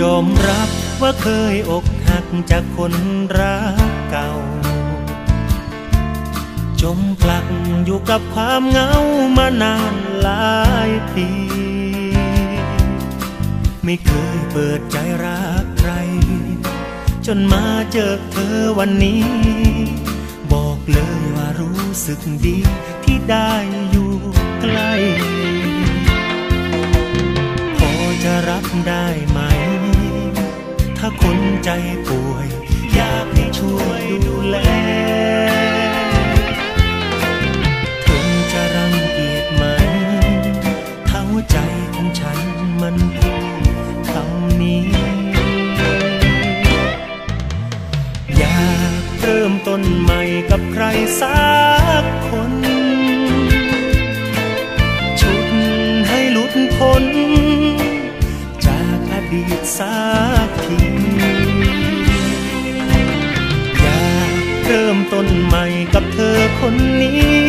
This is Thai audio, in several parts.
ยอมรับว่าเคยอกหักจากคนรักเก่า จมปลักอยู่กับความเหงามานานหลายปี ไม่เคยเปิดใจรักใคร จนมาเจอเธอวันนี้ บอกเลยว่ารู้สึกดีที่ได้อยู่ใกล้ พอจะรับได้ไหม ถ้าคนใจป่วย อยากให้ช่วยดูแลเธอจะรังเกียจไหมถ้าใจของฉันมันพูดคำนี้ อยากเริ่มต้นใหม่กับใครสักคน ต้นใหม่กับเธอคนนี้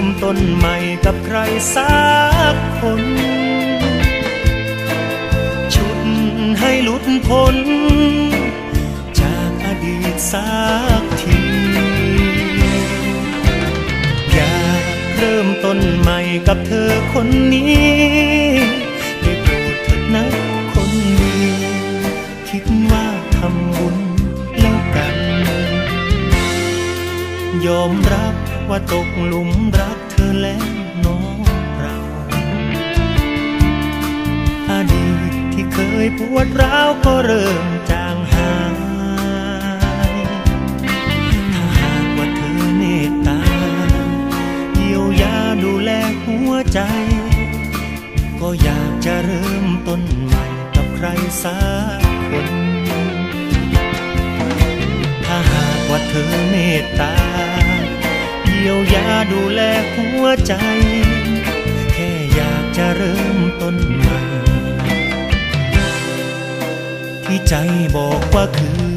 ริ่มต้นใหม่กับใครสักคน ชุดให้หลุดพ้น จากอดีตสักที อยากเริ่มต้นใหม่กับเธอคนนี้ ยอมรับว่าตกหลุมรักเธอแล้วน้องเราอดีตที่เคยปวดร้าวก็เริ่มจางหายถ้าหากว่าเธอเมตตาเยียวยาดูแลหัวใจ ก็อยากจะเริ่มต้นใหม่กับใครสักคน ถ้าหากว่าเธอเมตตา ยียวยาดูแลหัวใจ แค่อยากจะเริ่มต้นใหม่ ที่ใจบอกว่าคือ